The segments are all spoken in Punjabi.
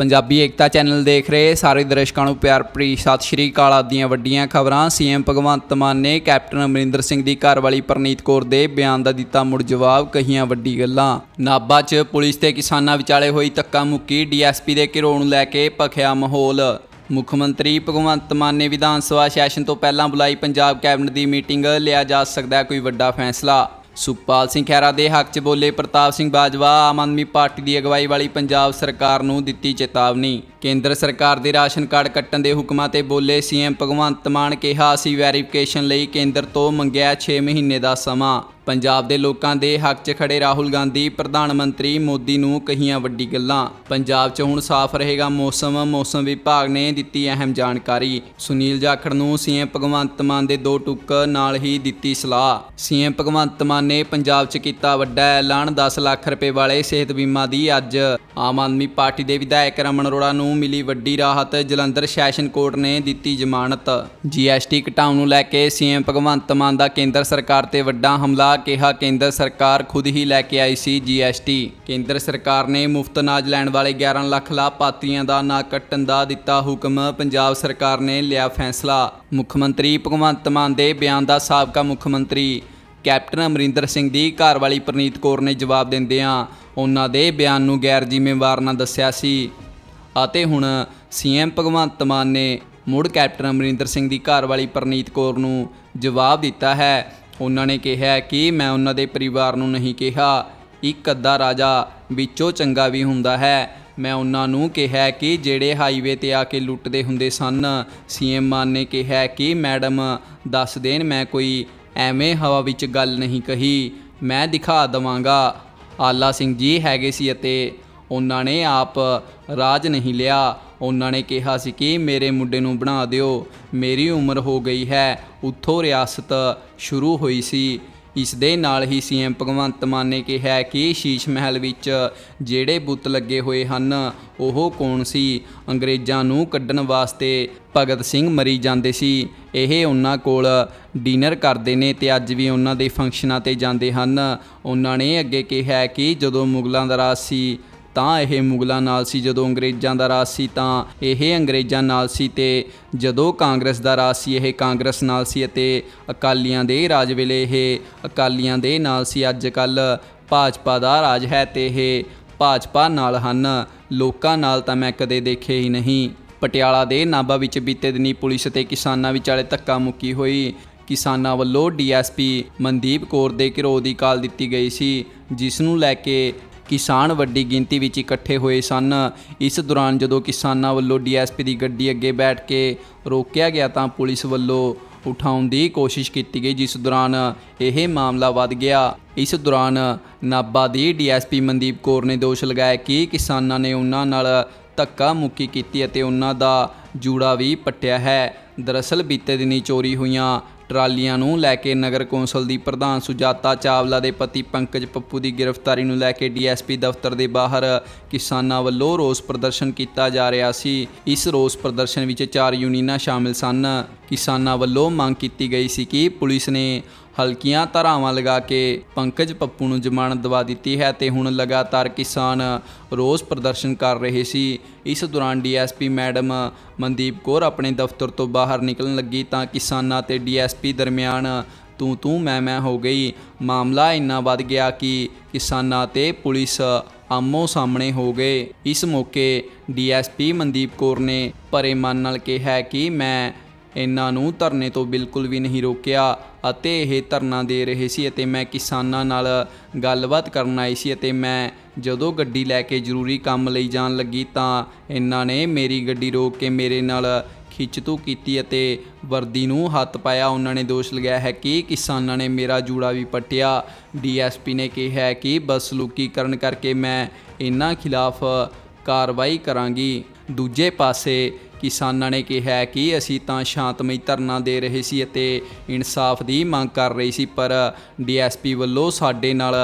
ਪੰਜਾਬੀ ਏਕਤਾ ਚੈਨਲ ਦੇਖ ਰਹੇ ਸਾਰੇ ਦਰਸ਼ਕਾਂ ਨੂੰ ਪਿਆਰ ਭਰੀ ਸਤਿ ਸ਼੍ਰੀ ਅਕਾਲ। ਆਪ ਵੱਡੀਆਂ ਖਬਰਾਂ, ਸੀਐਮ ਭਗਵੰਤ ਮਾਨ ਨੇ ਕੈਪਟਨ ਅਮਰਿੰਦਰ ਸਿੰਘ ਦੀ ਘਰਵਾਲੀ ਪਰਨੀਤ ਕੌਰ ਦੇ ਬਿਆਨ ਦਾ ਦਿੱਤਾ ਮੁੜ ਜਵਾਬ, ਕਹੀਆਂ ਵੱਡੀ ਗੱਲਾਂ। ਨਾਭਾ 'ਚ ਪੁਲਿਸ ਤੇ ਕਿਸਾਨਾਂ ਵਿਚਾਲੇ ਹੋਈ ਧੱਕਾ ਮੁੱਕੀ ਡੀਐਸਪੀ ਦੇ ਘਿਰੋ ਨੂੰ ਲੈ ਕੇ ਭਖਿਆ ਮਾਹੌਲ। ਮੁੱਖ ਮੰਤਰੀ ਭਗਵੰਤ ਮਾਨ ਨੇ ਵਿਧਾਨ ਸਭਾ ਸੈਸ਼ਨ ਤੋਂ ਪਹਿਲਾਂ ਬੁਲਾਈ ਪੰਜਾਬ ਕੈਬਨਿਟ ਦੀ ਮੀਟਿੰਗ, ਲਿਆ ਜਾ ਸਕਦਾ ਕੋਈ ਵੱਡਾ ਫੈਸਲਾ। ਸੁਖਪਾਲ ਸਿੰਘ ਖਹਿਰਾ ਦੇ ਹੱਕ 'ਚ ਬੋਲੇ ਪ੍ਰਤਾਪ ਸਿੰਘ ਬਾਜਵਾ, ਆਮ ਆਦਮੀ ਪਾਰਟੀ ਦੀ ਅਗਵਾਈ ਵਾਲੀ ਪੰਜਾਬ ਸਰਕਾਰ ਨੂੰ ਦਿੱਤੀ ਚੇਤਾਵਨੀ। ਕੇਂਦਰ ਸਰਕਾਰ ਦੇ ਰਾਸ਼ਨ ਕਾਰਡ ਕੱਟਣ ਦੇ ਹੁਕਮਾਂ ਤੇ ਬੋਲੇ ਸੀਐਮ ਭਗਵੰਤ ਮਾਨ ਕਿਹਾ, ਅਸੀਂ ਵੈਰੀਫਿਕੇਸ਼ਨ ਲਈ ਕੇਂਦਰ ਤੋਂ ਮੰਗਿਆ 6 ਮਹੀਨੇ ਦਾ ਸਮਾਂ। ਪੰਜਾਬ ਦੇ ਲੋਕਾਂ ਦੇ ਹੱਕ 'ਚ ਖੜੇ ਰਾਹੁਲ ਗਾਂਧੀ, ਪ੍ਰਧਾਨ ਮੰਤਰੀ ਮੋਦੀ ਨੂੰ ਕਹੀਆਂ ਵੱਡੀ ਗੱਲਾਂ। ਪੰਜਾਬ 'ਚ ਹੁਣ ਸਾਫ਼ ਰਹੇਗਾ ਮੌਸਮ ਮੌਸਮ ਵਿਭਾਗ ਨੇ ਦਿੱਤੀ ਅਹਿਮ ਜਾਣਕਾਰੀ। ਸੁਨੀਲ ਜਾਖੜ ਨੂੰ ਸੀਐਮ ਭਗਵੰਤ ਮਾਨ ਦੇ ਦੋ ਟੁੱਕ ਨਾਲ ਹੀ ਦਿੱਤੀ ਸਲਾਹ। ਸੀਐਮ ਭਗਵੰਤ ਮਾਨ ਨੇ ਪੰਜਾਬ 'ਚ ਕੀਤਾ ਵੱਡਾ ਐਲਾਨ 10 ਲੱਖ ਰੁਪਏ ਵਾਲੇ ਸਿਹਤ ਬੀਮਾ ਦੀ ਅੱਜ। ਆਮ ਆਦਮੀ ਪਾਰਟੀ ਦੇ ਵਿਧਾਇਕ ਰਮਨ ਅਰੋੜਾ ਨੂੰ ਮਿਲੀ ਵੱਡੀ ਰਾਹਤ, ਜਲੰਧਰ ਸੈਸ਼ਨ ਕੋਰਟ ਨੇ ਦਿੱਤੀ ਜ਼ਮਾਨਤ। ਜੀਐਸਟੀ ਘਟਾਉਣ ਨੂੰ ਲੈ ਕੇ ਸੀਐਮ ਭਗਵੰਤ ਮਾਨ ਦਾ ਕੇਂਦਰ ਸਰਕਾਰ ਤੇ ਵੱਡਾ ਹਮਲਾ ਕਿਹਾ, ਕੇਂਦਰ ਸਰਕਾਰ ਖੁਦ ਹੀ ਲੈ ਕੇ ਆਈ ਸੀ ਜੀਐਸਟੀ ਕੇਂਦਰ ਸਰਕਾਰ ਨੇ ਮੁਫਤ ਅਨਾਜ ਲੈਣ ਵਾਲੇ 11 ਲੱਖ ਲਾਭਪਾਤਰੀਆਂ ਦਾ ਨਾ ਕੱਟਣ ਦਾ ਦਿੱਤਾ ਹੁਕਮ। ਪੰਜਾਬ ਸਰਕਾਰ ਨੇ ਲਿਆ ਫੈਸਲਾ। ਮੁੱਖ ਮੰਤਰੀ ਭਗਵੰਤ ਮਾਨ ਦੇ ਬਿਆਨ ਦਾ ਸਾਬਕਾ ਮੁੱਖ ਮੰਤਰੀ ਕੈਪਟਨ ਅਮਰਿੰਦਰ ਸਿੰਘ ਦੀ ਘਰ ਵਾਲੀ ਪ੍ਰਨੀਤ ਕੌਰ ਨੇ ਜਵਾਬ ਦਿੰਦਿਆਂ ਉਹਨਾਂ ਦੇ ਬਿਆਨ ਨੂੰ ਗੈਰ ਜ਼ਿੰਮੇਵਾਰ ਨਾ ਦੱਸਿਆ ਸੀ। ਅਤੇ ਹੁਣ ਸੀਐਮ ਭਗਵੰਤ ਮਾਨ ਨੇ ਮੁੜ ਕੈਪਟਨ ਅਮਰਿੰਦਰ ਸਿੰਘ ਦੀ ਘਰ ਵਾਲੀ ਪ੍ਰਨੀਤ ਕੌਰ ਨੂੰ ਜਵਾਬ ਦਿੱਤਾ ਹੈ। ਉਹਨਾਂ ਨੇ ਕਿਹਾ ਕਿ ਮੈਂ ਉਹਨਾਂ ਦੇ ਪਰਿਵਾਰ ਨੂੰ ਨਹੀਂ ਕਿਹਾ। ਇੱਕ ਅੱਧਾ ਰਾਜਾ ਵਿੱਚੋਂ ਚੰਗਾ ਵੀ ਹੁੰਦਾ ਹੈ। ਮੈਂ ਉਹਨਾਂ ਨੂੰ ਕਿਹਾ ਕਿ ਜਿਹੜੇ ਹਾਈਵੇ ਤੇ ਆ ਕੇ ਲੁੱਟਦੇ ਹੁੰਦੇ ਸਨ ਸੀਐਮ ਮਾਨ ਨੇ ਕਿਹਾ ਕਿ, ਮੈਡਮ, ਦੱਸ ਦੇਣ, ਮੈਂ ਕੋਈ ਐਵੇਂ ਹਵਾ ਵਿੱਚ ਗੱਲ ਨਹੀਂ ਕਹੀ। ਮੈਂ ਦਿਖਾ ਦਵਾਂਗਾ। ਆਲਾ ਸਿੰਘ ਜੀ ਹੈਗੇ ਸੀ ਅਤੇ ਉਹਨਾਂ ਨੇ ਆਪ ਰਾਜ ਨਹੀਂ ਲਿਆ। ਉਹਨਾਂ ਨੇ ਕਿਹਾ ਸੀ ਕਿ ਮੇਰੇ ਮੁੰਡੇ ਨੂੰ ਬਣਾ ਦਿਓ। ਮੇਰੀ ਉਮਰ ਹੋ ਗਈ ਹੈ। ਉੱਥੋਂ ਰਿਆਸਤ ਸ਼ੁਰੂ ਹੋਈ ਸੀ। ਇਸ ਦੇ ਨਾਲ ਹੀ ਸੀਐਮ ਭਗਵੰਤ ਮਾਨ ਨੇ ਕਿਹਾ ਕਿ ਸ਼ੀਸ਼ ਮਹਿਲ ਵਿੱਚ ਜਿਹੜੇ ਬੁੱਤ ਲੱਗੇ ਹੋਏ ਹਨ, ਉਹ ਕੌਣ ਸੀ? ਅੰਗਰੇਜ਼ਾਂ ਨੂੰ ਕੱਢਣ ਵਾਸਤੇ ਭਗਤ ਸਿੰਘ ਮਰੀ ਜਾਂਦੇ ਸੀ। ਇਹ ਉਹਨਾਂ ਕੋਲ ਡਿਨਰ ਕਰਦੇ ਨੇ ਤੇ ਅੱਜ ਵੀ ਉਹਨਾਂ ਦੇ ਫੰਕਸ਼ਨਾਂ ਤੇ ਜਾਂਦੇ ਹਨ। ਉਹਨਾਂ ਨੇ ਅੱਗੇ ਕਿਹਾ ਕਿ ਜਦੋਂ ਮੁਗਲਾਂ ਦਾ ਰਾਜ ਸੀ ਤਾਂ ਇਹ ਮੁਗਲਾਂ ਨਾਲ ਸੀ। ਜਦੋਂ ਅੰਗਰੇਜ਼ਾਂ ਦਾ ਰਾਜ ਸੀ, ਤਾਂ ਇਹ ਅੰਗਰੇਜ਼ਾਂ ਨਾਲ ਸੀ ਤੇ ਜਦੋਂ ਕਾਂਗਰਸ ਦਾ ਰਾਜ ਸੀ, ਇਹ ਕਾਂਗਰਸ ਨਾਲ ਸੀ ਅਤੇ ਅਕਾਲੀਆਂ ਦੇ ਰਾਜ ਵੇਲੇ ਇਹ ਅਕਾਲੀਆਂ ਦੇ ਨਾਲ ਸੀ। ਅੱਜ ਕੱਲ ਭਾਜਪਾ ਦਾ ਰਾਜ ਹੈ ਤੇ ਇਹ ਭਾਜਪਾ ਨਾਲ ਹਨ। ਲੋਕਾਂ ਨਾਲ ਤਾਂ ਮੈਂ ਕਦੇ ਦੇਖੇ ਹੀ ਨਹੀਂ। ਪਟਿਆਲਾ ਦੇ ਨਾਭਾ ਵਿੱਚ ਬੀਤੇ ਦਿਨੀ ਪੁਲਿਸ ਤੇ ਕਿਸਾਨਾਂ ਵਿਚਾਲੇ ਧੱਕਾ ਮੁੱਕੀ ਹੋਈ। ਕਿਸਾਨਾਂ ਵੱਲੋਂ ਡੀਐਸਪੀ ਮਨਦੀਪ ਕੌਰ ਦੇ ਘਿਰੋਹ ਦੀ ਕਾਲ ਦਿੱਤੀ ਗਈ ਸੀ, ਜਿਸ ਨੂੰ ਲੈ ਕੇ ਕਿਸਾਨ ਵੱਡੀ ਗਿਣਤੀ ਵਿੱਚ ਇਕੱਠੇ ਹੋਏ ਸਨ। ਇਸ ਦੌਰਾਨ ਜਦੋਂ ਕਿਸਾਨਾਂ ਵੱਲੋਂ ਡੀਐਸਪੀ ਦੀ ਗੱਡੀ ਅੱਗੇ ਬੈਠ ਕੇ ਰੋਕਿਆ ਗਿਆ ਤਾਂ ਪੁਲਿਸ ਵੱਲੋਂ ਉਠਾਉਣ ਦੀ ਕੋਸ਼ਿਸ਼ ਕੀਤੀ ਗਈ, ਜਿਸ ਦੌਰਾਨ ਇਹ ਮਾਮਲਾ ਵੱਧ ਗਿਆ। ਇਸ ਦੌਰਾਨ ਨਾਭਾ ਦੀ ਡੀਐਸਪੀ ਮਨਦੀਪ ਕੌਰ ਨੇ ਦੋਸ਼ ਲਗਾਇਆ ਕਿ ਕਿਸਾਨਾਂ ਨੇ ਉਹਨਾਂ ਨਾਲ ਧੱਕਾ ਮੁੱਕੀ ਕੀਤੀ ਅਤੇ ਉਹਨਾਂ ਦਾ ਜੂੜਾ ਵੀ ਪੱਟਿਆ ਹੈ। ਦਰਅਸਲ ਬੀਤੇ ਦਿਨੀ ਚੋਰੀ ਹੋਈਆਂ ਟਰਾਲੀਆਂ ਨੂੰ ਲੈ ਕੇ ਨਗਰ ਕੌਂਸਲ ਦੀ ਪ੍ਰਧਾਨ ਸੁਜਾਤਾ ਚਾਵਲਾ ਦੇ ਪਤੀ ਪੰਕਜ ਪੱਪੂ ਦੀ ਗ੍ਰਿਫਤਾਰੀ ਨੂੰ ਲੈ ਕੇ ਡੀਐਸਪੀ ਦਫ਼ਤਰ ਦੇ ਬਾਹਰ ਕਿਸਾਨਾਂ ਵੱਲੋਂ ਰੋਸ ਪ੍ਰਦਰਸ਼ਨ ਕੀਤਾ ਜਾ ਰਿਹਾ ਸੀ। ਇਸ ਰੋਸ ਪ੍ਰਦਰਸ਼ਨ ਵਿੱਚ ਚਾਰ ਯੂਨੀਅਨਾਂ ਸ਼ਾਮਿਲ ਸਨ। ਕਿਸਾਨਾਂ ਵੱਲੋਂ ਮੰਗ ਕੀਤੀ ਗਈ ਸੀ ਕਿ ਪੁਲਿਸ ਨੇ ਹਲਕੀਆਂ ਧਾਰਾਵਾਂ ਲਗਾ ਕੇ ਪੰਕਜ ਪੱਪੂ ਨੂੰ ਜ਼ਮਾਨਤ ਦਵਾ ਦਿੱਤੀ ਹੈ ਤੇ ਹੁਣ ਲਗਾਤਾਰ ਕਿਸਾਨ ਰੋਸ ਪ੍ਰਦਰਸ਼ਨ ਕਰ ਰਹੇ ਸੀ। ਇਸ ਦੌਰਾਨ ਡੀਐਸਪੀ ਮੈਡਮ ਮਨਦੀਪ ਕੌਰ ਆਪਣੇ ਦਫ਼ਤਰ ਤੋਂ ਬਾਹਰ ਨਿਕਲਣ ਲੱਗੀ ਤਾਂ ਕਿਸਾਨਾਂ ਤੇ ਡੀਐਸਪੀ ਦਰਮਿਆਨ ਤੂੰ ਤੂੰ, ਮੈਂ ਮੈਂ ਹੋ ਗਈ। ਮਾਮਲਾ ਇੰਨਾ ਵੱਧ ਗਿਆ ਕਿ ਕਿਸਾਨਾਂ ਤੇ ਪੁਲਿਸ ਆਮੋ ਸਾਹਮਣੇ ਹੋ ਗਏ। ਇਸ ਮੌਕੇ ਡੀਐਸਪੀ ਮਨਦੀਪ ਕੌਰ ਨੇ ਭਰੇ ਮਨ ਨਾਲ ਕਿਹਾ ਕਿ ਮੈਂ ਇਹਨਾਂ ਨੂੰ ਧਰਨੇ ਤੋਂ ਬਿਲਕੁਲ ਵੀ ਨਹੀਂ ਰੋਕਿਆ। ਅਤੇ ਇਹ ਧਰਨਾ ਦੇ ਰਹੇ ਸੀ ਅਤੇ ਮੈਂ ਕਿਸਾਨਾਂ ਨਾਲ ਗੱਲਬਾਤ ਕਰਨ ਆਈ ਸੀ ਅਤੇ ਮੈਂ ਜਦੋਂ ਗੱਡੀ ਲੈ ਕੇ ਜ਼ਰੂਰੀ ਕੰਮ ਲਈ ਜਾਣ ਲੱਗੀ ਤਾਂ ਇਹਨਾਂ ਨੇ ਮੇਰੀ ਗੱਡੀ ਰੋਕ ਕੇ ਮੇਰੇ ਨਾਲ ਖਿੱਚਤੂ ਕੀਤੀ ਅਤੇ ਵਰਦੀ ਨੂੰ ਹੱਥ ਪਾਇਆ। ਉਹਨਾਂ ਨੇ ਦੋਸ਼ ਲਗਾਇਆ ਹੈ ਕਿ ਕਿਸਾਨਾਂ ਨੇ ਮੇਰਾ ਜੂੜਾ ਵੀ ਪੱਟਿਆ। ਡੀਐਸਪੀ ਨੇ ਕਿਹਾ ਹੈ ਕਿ ਬਸਲੂਕੀ ਕਰਨ ਕਰਕੇ ਮੈਂ ਇਹਨਾਂ ਖਿਲਾਫ ਕਾਰਵਾਈ ਕਰਾਂਗੀ। ਦੂਜੇ ਪਾਸੇ ਕਿਸਾਨਾਂ ਨੇ ਕਿਹਾ ਕਿ ਅਸੀਂ ਤਾਂ ਸ਼ਾਂਤਮਈ ਧਰਨਾ ਦੇ ਰਹੇ ਸੀ ਅਤੇ ਇਨਸਾਫ ਦੀ ਮੰਗ ਕਰ ਰਹੀ ਸੀ, ਪਰ ਡੀਐਸਪੀ ਵੱਲੋਂ ਸਾਡੇ ਨਾਲ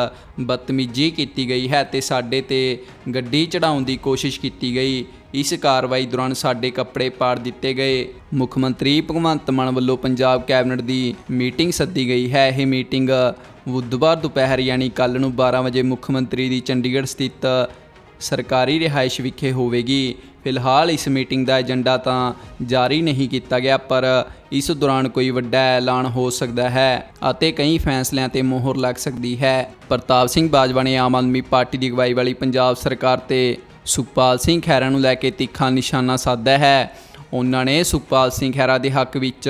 ਬਦਤਮੀਜ਼ੀ ਕੀਤੀ ਗਈ ਹੈ ਤੇ ਸਾਡੇ ਤੇ ਗੱਡੀ ਚੜਾਉਣ ਦੀ ਕੋਸ਼ਿਸ਼ ਕੀਤੀ ਗਈ। ਇਸ ਕਾਰਵਾਈ ਦੌਰਾਨ ਸਾਡੇ ਕੱਪੜੇ ਪਾੜ ਦਿੱਤੇ ਗਏ। ਮੁੱਖ ਮੰਤਰੀ ਭਗਵੰਤ ਮਾਨ ਵੱਲੋਂ ਪੰਜਾਬ ਕੈਬਨਿਟ ਦੀ ਮੀਟਿੰਗ ਸੱਦੀ ਗਈ ਹੈ। ਇਹ ਮੀਟਿੰਗ ਬੁੱਧਵਾਰ ਦੁਪਹਿਰ ਯਾਨੀ ਕੱਲ ਨੂੰ 12 ਵਜੇ ਮੁੱਖ ਮੰਤਰੀ ਦੀ ਚੰਡੀਗੜ੍ਹ ਸਥਿਤ ਸਰਕਾਰੀ ਰਿਹਾਇਸ਼ ਵਿਖੇ ਹੋਵੇਗੀ। ਫਿਲਹਾਲ ਇਸ ਮੀਟਿੰਗ ਦਾ ਏਜੰਡਾ ਤਾਂ ਜਾਰੀ ਨਹੀਂ ਕੀਤਾ ਗਿਆ, ਪਰ ਇਸ ਦੌਰਾਨ ਕੋਈ ਵੱਡਾ ਐਲਾਨ ਹੋ ਸਕਦਾ ਹੈ ਅਤੇ ਕਈ ਫੈਸਲਿਆਂ ਤੇ ਮੋਹਰ ਲੱਗ ਸਕਦੀ ਹੈ। ਪ੍ਰਤਾਪ ਸਿੰਘ ਬਾਜਵਾ ਨੇ ਆਮ ਆਦਮੀ ਪਾਰਟੀ ਦੀ ਅਗਵਾਈ ਵਾਲੀ ਪੰਜਾਬ ਸਰਕਾਰ ਤੇ ਸੁਖਪਾਲ ਸਿੰਘ ਖਹਿਰਾ ਨੂੰ ਲੈ ਕੇ ਤਿੱਖਾ ਨਿਸ਼ਾਨਾ ਸਾਧਿਆ ਹੈ। ਉਹਨਾਂ ਨੇ ਸੁਖਪਾਲ ਸਿੰਘ ਖਹਿਰਾ ਦੇ ਹੱਕ ਵਿੱਚ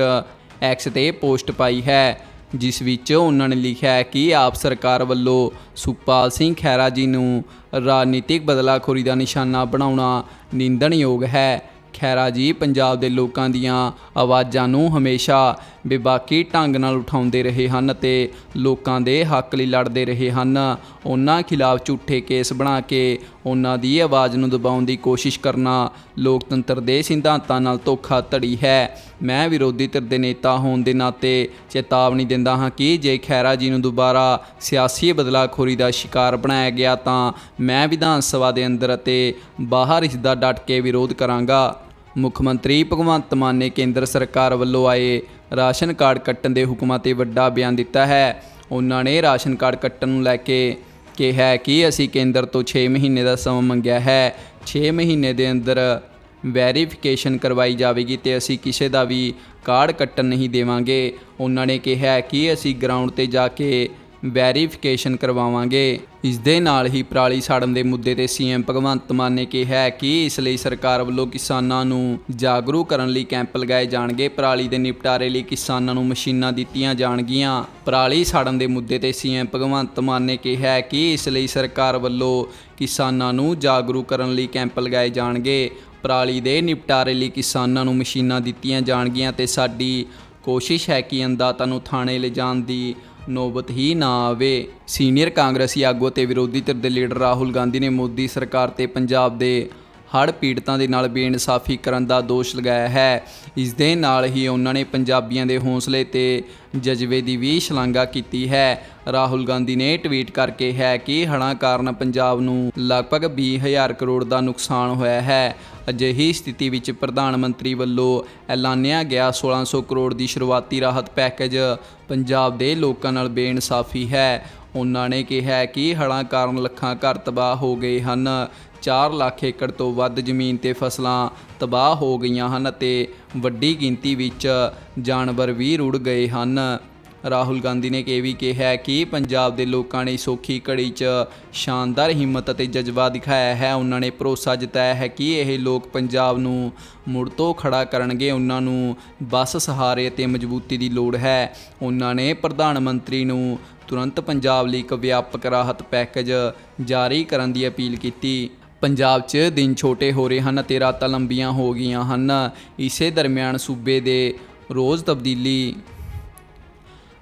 ਐਕਸ ਤੇ ਪੋਸਟ ਪਾਈ ਹੈ। ਜਿਸ ਵਿੱਚ ਉਹਨਾਂ ਨੇ ਲਿਖਿਆ ਹੈ ਕਿ ਆਪ ਸਰਕਾਰ ਵੱਲੋਂ ਸੁਖਪਾਲ ਸਿੰਘ ਖਹਿਰਾ ਜੀ ਨੂੰ ਰਾਜਨੀਤਿਕ ਬਦਲਾਖੋਰੀ ਦਾ ਨਿਸ਼ਾਨਾ ਬਣਾਉਣਾ ਨਿੰਦਣਯੋਗ ਹੈ। ਖਹਿਰਾ ਜੀ ਪੰਜਾਬ ਦੇ ਲੋਕਾਂ ਦੀਆਂ ਆਵਾਜ਼ਾਂ ਨੂੰ ਹਮੇਸ਼ਾ ਬੇਬਾਕੀ ਢੰਗ ਨਾਲ ਉਠਾਉਂਦੇ ਰਹੇ ਹਨ ਤੇ ਲੋਕਾਂ ਦੇ ਹੱਕ ਲਈ ਲੜਦੇ ਰਹੇ ਹਨ। ਉਹਨਾਂ ਖਿਲਾਫ ਝੂਠੇ ਕੇਸ ਬਣਾ ਕੇ ਉਹਨਾਂ ਦੀ ਆਵਾਜ਼ ਨੂੰ ਦਬਾਉਣ ਦੀ ਕੋਸ਼ਿਸ਼ ਕਰਨਾ ਲੋਕਤੰਤਰ ਦੇ ਸਿਧਾਂਤਾਂ ਨਾਲ ਧੋਖਾਧੜੀ ਹੈ। ਮੈਂ ਵਿਰੋਧੀ ਧਿਰ ਦੇ ਨੇਤਾ ਹੋਣ ਦੇ ਨਾਤੇ ਚੇਤਾਵਨੀ ਦਿੰਦਾ ਹਾਂ ਕਿ ਜੇ ਖੈਰਾ ਜੀ ਨੂੰ ਦੁਬਾਰਾ ਸਿਆਸੀ ਬਦਲਾਖੋਰੀ ਦਾ ਸ਼ਿਕਾਰ ਬਣਾਇਆ ਗਿਆ ਤਾਂ ਮੈਂ ਵਿਧਾਨ ਸਭਾ ਦੇ ਅੰਦਰ ਅਤੇ ਬਾਹਰ ਇਸ ਦਾ ਡਟ ਕੇ ਵਿਰੋਧ ਕਰਾਂਗਾ। ਮੁੱਖ ਮੰਤਰੀ ਭਗਵੰਤ ਮਾਨ ਨੇ ਕੇਂਦਰ ਸਰਕਾਰ ਵੱਲੋਂ ਆਏ ਰਾਸ਼ਨ ਕਾਰਡ ਕੱਟਣ ਦੇ ਹੁਕਮਾਂ ਤੇ ਵੱਡਾ ਬਿਆਨ ਦਿੱਤਾ ਹੈ। ਉਹਨਾਂ ਨੇ ਰਾਸ਼ਨ ਕਾਰਡ ਕੱਟਣ ਨੂੰ ਲੈ ਕੇ ਕਿਹਾ ਕਿ ਅਸੀਂ ਕੇਂਦਰ ਤੋਂ 6 ਮਹੀਨੇ ਦਾ ਸਮਾਂ ਮੰਗਿਆ ਹੈ। 6 ਮਹੀਨੇ ਦੇ ਅੰਦਰ ਵੈਰੀਫਿਕੇਸ਼ਨ ਕਰਵਾਈ ਜਾਵੇਗੀ ਤੇ ਅਸੀਂ ਕਿਸੇ ਦਾ ਵੀ ਕਾਰਡ ਕੱਟਣ ਨਹੀਂ ਦੇਵਾਂਗੇ। ਉਹਨਾਂ ਨੇ ਕਿਹਾ ਕਿ ਅਸੀਂ ਗਰਾਊਂਡ ਤੇ ਜਾ ਕੇ ਵੈਰੀਫਿਕੇਸ਼ਨ ਕਰਵਾਵਾਂਗੇ। ਇਸ ਦੇ ਨਾਲ ਹੀ ਪਰਾਲੀ ਸਾੜਨ ਦੇ ਮੁੱਦੇ ਤੇ ਸੀਐਮ ਭਗਵੰਤ ਮਾਨ ਨੇ ਕਿਹਾ ਕਿ ਇਸ ਲਈ ਸਰਕਾਰ ਵੱਲੋਂ ਕਿਸਾਨਾਂ ਨੂੰ ਜਾਗਰੂਕ ਕਰਨ ਲਈ ਕੈਂਪ ਲਗਾਏ ਜਾਣਗੇ। ਪਰਾਲੀ ਦੇ ਨਿਪਟਾਰੇ ਲਈ ਕਿਸਾਨਾਂ ਨੂੰ ਮਸ਼ੀਨਾਂ ਦਿੱਤੀਆਂ ਜਾਣਗੀਆਂ। ਪਰਾਲੀ ਸਾੜਨ ਦੇ ਮੁੱਦੇ ਤੇ ਸੀਐਮ ਭਗਵੰਤ ਮਾਨ ਨੇ ਕਿਹਾ ਕਿ ਇਸ ਲਈ ਸਰਕਾਰ ਵੱਲੋਂ ਕਿਸਾਨਾਂ ਨੂੰ ਜਾਗਰੂਕ ਕਰਨ ਲਈ ਕੈਂਪ ਲਗਾਏ ਜਾਣਗੇ। ਪਰਾਲੀ ਦੇ ਨਿਪਟਾਰੇ ਲਈ ਕਿਸਾਨਾਂ ਨੂੰ ਮਸ਼ੀਨਾਂ ਦਿੱਤੀਆਂ ਜਾਣਗੀਆਂ ਤੇ ਸਾਡੀ ਕੋਸ਼ਿਸ਼ ਹੈ ਕਿ ਅੰਦਾਤਾ ਨੂੰ ਥਾਣੇ ਲਿਜਾਣ ਦੀ ਨੌਬਤ ਹੀ ਨਾ ਆਵੇ। ਸੀਨੀਅਰ ਕਾਂਗਰਸੀ ਆਗੂ ਤੇ ਵਿਰੋਧੀ ਧਿਰ ਦੇ ਲੀਡਰ ਰਾਹੁਲ ਗਾਂਧੀ ਨੇ ਮੋਦੀ ਸਰਕਾਰ ਤੇ ਪੰਜਾਬ ਦੇ ਹੜ੍ਹ ਪੀੜਤਾਂ ਦੇ ਨਾਲ ਬੇਇਨਸਾਫੀ ਕਰਨ ਦਾ ਦੋਸ਼ ਲਗਾਇਆ ਹੈ। ਇਸ ਦੇ ਨਾਲ ਹੀ ਉਹਨਾਂ ਨੇ ਪੰਜਾਬੀਆਂ ਦੇ ਹੌਸਲੇ ਤੇ ਜਜ਼ਬੇ ਦੀ ਵੀ ਸ਼ਲਾਘਾ ਕੀਤੀ ਹੈ। ਰਾਹੁਲ ਗਾਂਧੀ ਨੇ ਟਵੀਟ ਕਰਕੇ ਹੈ ਕਿ ਹੜ੍ਹਾਂ ਕਾਰਨ ਪੰਜਾਬ ਨੂੰ ਲਗਭਗ 20000 ਕਰੋੜ ਦਾ ਨੁਕਸਾਨ ਹੋਇਆ ਹੈ। ਅਜਿਹੀ ਸਥਿਤੀ ਵਿੱਚ ਪ੍ਰਧਾਨ ਮੰਤਰੀ ਵੱਲੋਂ ਐਲਾਨਿਆ ਗਿਆ 1600 ਕਰੋੜ ਦੀ ਸ਼ੁਰੂਆਤੀ ਰਾਹਤ ਪੈਕੇਜ ਪੰਜਾਬ ਦੇ ਲੋਕਾਂ ਨਾਲ ਬੇਇਨਸਾਫੀ ਹੈ। ਉਹਨਾਂ ਨੇ ਕਿਹਾ ਕਿ ਹੜ੍ਹਾਂ ਕਾਰਨ ਲੱਖਾਂ ਘਰ ਤਬਾਹ ਹੋ ਗਏ ਹਨ। 4 ਲੱਖ ਏਕੜ ਤੋਂ ਵੱਧ ਜ਼ਮੀਨ ਤੇ ਫਸਲਾਂ ਤਬਾਹ ਹੋ ਗਈਆਂ ਹਨ ਅਤੇ ਵੱਡੀ ਗਿਣਤੀ ਵਿੱਚ ਜਾਨਵਰ ਵੀ ਰੁੜ ਗਏ ਹਨ। ਰਾਹੁਲ ਗਾਂਧੀ ਨੇ ਇਹ ਵੀ ਕਿਹਾ ਕਿ ਪੰਜਾਬ ਦੇ ਲੋਕਾਂ ਨੇ ਸੌਖੀ ਘੜੀ 'ਚ ਸ਼ਾਨਦਾਰ ਹਿੰਮਤ ਅਤੇ ਜਜ਼ਬਾ ਦਿਖਾਇਆ ਹੈ। ਉਹਨਾਂ ਨੇ ਭਰੋਸਾ ਜਤਾਇਆ ਹੈ ਕਿ ਇਹ ਲੋਕ ਪੰਜਾਬ ਨੂੰ ਮੁੜ ਤੋਂ ਖੜਾ ਕਰਨਗੇ। ਉਹਨਾਂ ਨੂੰ ਬਸ ਸਹਾਰੇ ਅਤੇ ਮਜ਼ਬੂਤੀ ਦੀ ਲੋੜ ਹੈ। ਉਹਨਾਂ ਨੇ ਪ੍ਰਧਾਨ ਮੰਤਰੀ ਨੂੰ ਤੁਰੰਤ ਪੰਜਾਬ ਲਈ ਇੱਕ ਵਿਆਪਕ ਰਾਹਤ ਪੈਕੇਜ ਜਾਰੀ ਕਰਨ ਦੀ ਅਪੀਲ ਕੀਤੀ। ਪੰਜਾਬ 'ਚ ਦਿਨ ਛੋਟੇ ਹੋ ਰਹੇ ਹਨ ਅਤੇ ਰਾਤਾਂ ਲੰਬੀਆਂ ਹੋ ਗਈਆਂ ਹਨ। ਇਸੇ ਦਰਮਿਆਨ ਸੂਬੇ ਦੇ ਰੋਜ਼ ਤਬਦੀਲੀ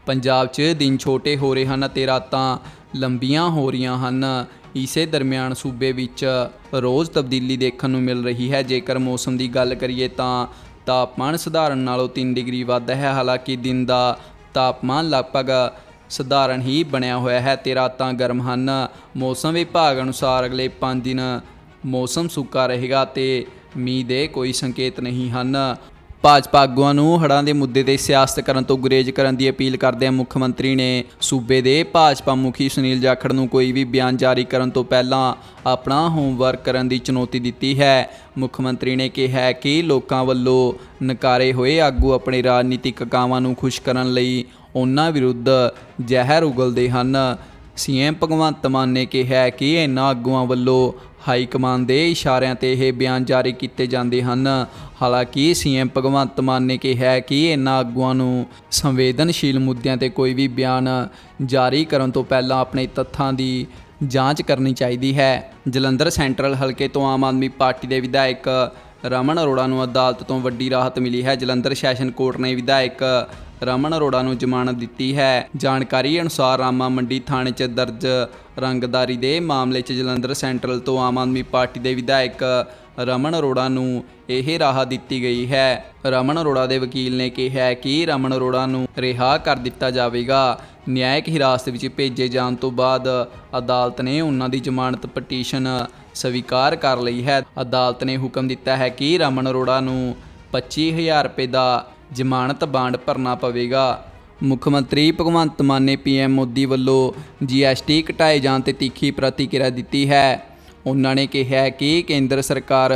ਪੰਜਾਬ 'ਚ ਦਿਨ ਛੋਟੇ ਹੋ ਰਹੇ ਹਨ ਅਤੇ ਰਾਤਾਂ ਲੰਬੀਆਂ ਹੋ ਰਹੀਆਂ ਹਨ। ਇਸੇ ਦਰਮਿਆਨ ਸੂਬੇ ਵਿੱਚ ਰੋਜ਼ ਤਬਦੀਲੀ ਦੇਖਣ ਨੂੰ ਮਿਲ ਰਹੀ ਹੈ। ਜੇਕਰ ਮੌਸਮ ਦੀ ਗੱਲ ਕਰੀਏ ਤਾਂ ਤਾਪਮਾਨ ਸਧਾਰਨ ਨਾਲੋਂ 3 ਡਿਗਰੀ ਵੱਧ ਹੈ। ਹਾਲਾਂਕਿ ਦਿਨ ਦਾ ਤਾਪਮਾਨ ਲਗਭਗ ਸਧਾਰਨ ਹੀ ਬਣਿਆ ਹੋਇਆ ਹੈ ਤੇ ਰਾਤਾਂ ਗਰਮ ਹਨ। ਮੌਸਮ ਵਿਭਾਗ ਅਨੁਸਾਰ ਅਗਲੇ 5 ਦਿਨ ਮੌਸਮ ਸੁੱਕਾ ਰਹੇਗਾ ਤੇ ਮੀਂਹ ਦੇ ਕੋਈ ਸੰਕੇਤ ਨਹੀਂ ਹਨ। ਭਾਜਪਾ ਆਗੂਆਂ ਨੂੰ ਹੜ੍ਹਾਂ ਦੇ ਮੁੱਦੇ ਤੇ ਸਿਆਸਤ ਕਰਨ ਤੋਂ ਗੁਰੇਜ਼ ਕਰਨ ਦੀ ਅਪੀਲ ਕਰਦਿਆਂ ਮੁੱਖ ਮੰਤਰੀ ਨੇ ਸੂਬੇ ਦੇ ਭਾਜਪਾ ਮੁਖੀ ਸੁਨੀਲ ਜਾਖੜ ਨੂੰ ਕੋਈ ਵੀ ਬਿਆਨ ਜਾਰੀ ਕਰਨ ਤੋਂ ਪਹਿਲਾਂ ਆਪਣਾ ਹੋਮਵਰਕ ਕਰਨ ਦੀ ਚੁਣੌਤੀ ਦਿੱਤੀ ਹੈ। ਮੁੱਖ ਮੰਤਰੀ ਨੇ ਕਿਹਾ ਕਿ ਲੋਕਾਂ ਵੱਲੋਂ ਨਕਾਰੇ ਹੋਏ ਆਗੂ ਆਪਣੇ ਰਾਜਨੀਤਿਕ ਕਾਮਾਂ ਨੂੰ ਖੁਸ਼ ਕਰਨ ਲਈ ਉਹਨਾਂ ਵਿਰੁੱਧ ਜ਼ਹਿਰ ਉਗਲਦੇ ਹਨ। ਸੀਐਮ ਭਗਵੰਤ ਮਾਨ ਨੇ ਕਿਹਾ ਕਿ ਇਹਨਾਂ ਆਗੂਆਂ ਵੱਲੋਂ ਹਾਈ ਕਮਾਨ ਦੇ ਇਸ਼ਾਰਿਆਂ ਤੇ ਇਹ ਬਿਆਨ ਜਾਰੀ ਕੀਤੇ ਜਾਂਦੇ ਹਨ। ਹਾਲਾਂਕਿ ਸੀਐਮ ਭਗਵੰਤ ਮਾਨ ਨੇ ਕਿਹਾ ਕਿ ਇਹਨਾਂ ਆਗੂਆਂ ਨੂੰ ਸੰਵੇਦਨਸ਼ੀਲ ਮੁੱਦਿਆਂ ਤੇ ਕੋਈ ਵੀ ਬਿਆਨ ਜਾਰੀ ਕਰਨ ਤੋਂ ਪਹਿਲਾਂ ਆਪਣੇ ਤੱਥਾਂ ਦੀ ਜਾਂਚ ਕਰਨੀ ਚਾਹੀਦੀ ਹੈ। ਜਲੰਧਰ ਸੈਂਟਰਲ ਹਲਕੇ ਤੋਂ ਆਮ ਆਦਮੀ ਪਾਰਟੀ ਦੇ ਵਿਧਾਇਕ ਰਮਨ ਅਰੋੜਾ ਨੂੰ ਅਦਾਲਤ ਤੋਂ ਵੱਡੀ ਰਾਹਤ ਮਿਲੀ ਹੈ। ਜਲੰਧਰ ਸੈਸ਼ਨ ਕੋਰਟ ਨੇ ਵਿਧਾਇਕ ਰਮਨ ਅਰੋੜਾ ਨੂੰ ਜ਼ਮਾਨਤ ਦਿੱਤੀ ਹੈ। ਜਾਣਕਾਰੀ ਅਨੁਸਾਰ ਰਾਮਾ ਮੰਡੀ ਥਾਣੇ 'ਚ ਦਰਜ ਰੰਗਦਾਰੀ ਦੇ ਮਾਮਲੇ 'ਚ ਜਲੰਧਰ ਸੈਂਟਰਲ ਤੋਂ ਆਮ ਆਦਮੀ ਪਾਰਟੀ ਦੇ ਵਿਧਾਇਕ ਰਮਨ ਅਰੋੜਾ ਨੂੰ ਇਹ ਰਾਹ ਦਿੱਤੀ ਗਈ ਹੈ। ਰਮਨ ਅਰੋੜਾ ਦੇ ਵਕੀਲ ਨੇ ਕਿਹਾ ਕਿ ਰਮਨ ਅਰੋੜਾ ਨੂੰ ਰਿਹਾ ਕਰ ਦਿੱਤਾ ਜਾਵੇਗਾ। ਨਿਆਇਕ ਹਿਰਾਸਤ ਵਿੱਚ ਭੇਜੇ ਜਾਣ ਤੋਂ ਬਾਅਦ ਅਦਾਲਤ ਨੇ ਉਹਨਾਂ ਦੀ ਜ਼ਮਾਨਤ ਪਟੀਸ਼ਨ ਸਵੀਕਾਰ ਕਰ ਲਈ ਹੈ। ਅਦਾਲਤ ਨੇ ਹੁਕਮ ਦਿੱਤਾ ਹੈ ਕਿ ਰਮਨ ਅਰੋੜਾ ਨੂੰ 25000 ਰੁਪਏ ਦਾ ਜ਼ਮਾਨਤ ਬਾਂਡ ਭਰਨਾ ਪਵੇਗਾ। ਮੁੱਖ ਮੰਤਰੀ ਭਗਵੰਤ ਮਾਨ ਨੇ ਪੀਐਮ ਮੋਦੀ ਵੱਲੋਂ ਜੀਐਸਟੀ ਘਟਾਏ ਜਾਣ ਤੇ ਤਿੱਖੀ ਪ੍ਰਤੀਕਿਰਿਆ ਦਿੱਤੀ ਹੈ। ਉਹਨਾਂ ਨੇ ਕਿਹਾ ਕਿ ਕੇਂਦਰ ਸਰਕਾਰ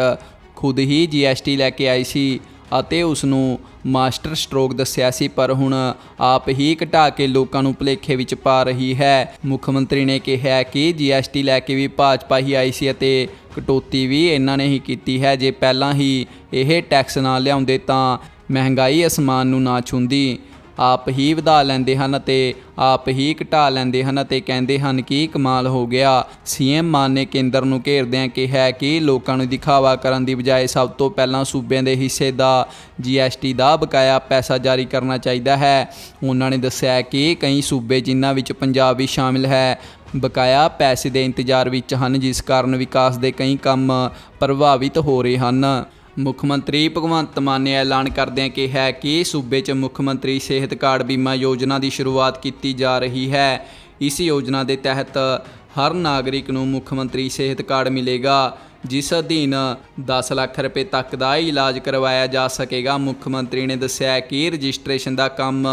ਖੁਦ ਹੀ ਜੀਐਸਟੀ ਲੈ ਕੇ ਆਈ ਸੀ ਅਤੇ ਉਸ ਨੂੰ ਮਾਸਟਰ ਸਟ੍ਰੋਕ ਦੱਸਿਆ ਸੀ, ਪਰ ਹੁਣ ਆਪ ਹੀ ਘਟਾ ਕੇ ਲੋਕਾਂ ਨੂੰ ਭੁਲੇਖੇ ਵਿੱਚ ਪਾ ਰਹੀ ਹੈ। ਮੁੱਖ ਮੰਤਰੀ ਨੇ ਕਿਹਾ ਕਿ ਜੀਐਸਟੀ ਲੈ ਕੇ ਵੀ ਭਾਜਪਾ ਹੀ ਆਈ ਸੀ ਅਤੇ ਕਟੌਤੀ ਵੀ ਇਹਨਾਂ ਨੇ ਹੀ ਕੀਤੀ ਹੈ। ਜੇ ਪਹਿਲਾਂ ਹੀ ਇਹ ਟੈਕਸ ਨਾ ਲਿਆਉਂਦੇ ਤਾਂ ਮਹਿੰਗਾਈ ਅਸਮਾਨ ਨੂੰ ਨਾ ਛੂੰਦੀ। ਆਪ ਹੀ ਵਧਾ ਲੈਂਦੇ ਹਨ ਅਤੇ ਆਪ ਹੀ ਘਟਾ ਲੈਂਦੇ ਹਨ ਅਤੇ ਕਹਿੰਦੇ ਹਨ, ਕਿ ਕਮਾਲ ਹੋ ਗਿਆ? ਸੀਐਮ ਮਾਨ ਨੇ ਕੇਂਦਰ ਨੂੰ ਘੇਰਦਿਆਂ ਕਿਹਾ ਕਿ ਲੋਕਾਂ ਨੂੰ ਦਿਖਾਵਾ ਕਰਨ ਦੀ ਬਜਾਏ ਸਭ ਤੋਂ ਪਹਿਲਾਂ ਸੂਬਿਆਂ ਦੇ ਹਿੱਸੇ ਦਾ ਜੀਐਸਟੀ ਦਾ ਬਕਾਇਆ ਪੈਸਾ ਜਾਰੀ ਕਰਨਾ ਚਾਹੀਦਾ ਹੈ। ਉਹਨਾਂ ਨੇ ਦੱਸਿਆ ਕਿ ਕਈ ਸੂਬੇ ਜਿਨ੍ਹਾਂ ਵਿੱਚ ਪੰਜਾਬ ਵੀ ਸ਼ਾਮਿਲ ਹੈ, ਬਕਾਇਆ ਪੈਸੇ ਦੇ ਇੰਤਜ਼ਾਰ ਵਿੱਚ ਹਨ, ਜਿਸ ਕਾਰਨ ਵਿਕਾਸ ਦੇ ਕਈ ਕੰਮ ਪ੍ਰਭਾਵਿਤ ਹੋ ਰਹੇ ਹਨ। ਮੁੱਖ ਮੰਤਰੀ ਭਗਵੰਤ ਮਾਨ ਨੇ ਐਲਾਨ ਕਰਦਿਆਂ ਕਿਹਾ ਕਿ ਸੂਬੇ 'ਚ ਮੁੱਖ ਮੰਤਰੀ ਸਿਹਤ ਕਾਰਡ ਬੀਮਾ ਯੋਜਨਾ ਦੀ ਸ਼ੁਰੂਆਤ ਕੀਤੀ ਜਾ ਰਹੀ ਹੈ। ਇਸ ਯੋਜਨਾ ਦੇ ਤਹਿਤ ਹਰ ਨਾਗਰਿਕ ਨੂੰ ਮੁੱਖ ਮੰਤਰੀ ਸਿਹਤ ਕਾਰਡ ਮਿਲੇਗਾ। ਜਿਸ ਅਧੀਨ 10 ਲੱਖ ਰੁਪਏ ਤੱਕ ਦਾ ਇਲਾਜ ਕਰਵਾਇਆ ਜਾ ਸਕੇਗਾ। ਮੁੱਖ ਮੰਤਰੀ ਨੇ ਦੱਸਿਆ ਕਿ ਰਜਿਸਟ੍ਰੇਸ਼ਨ ਦਾ ਕੰਮ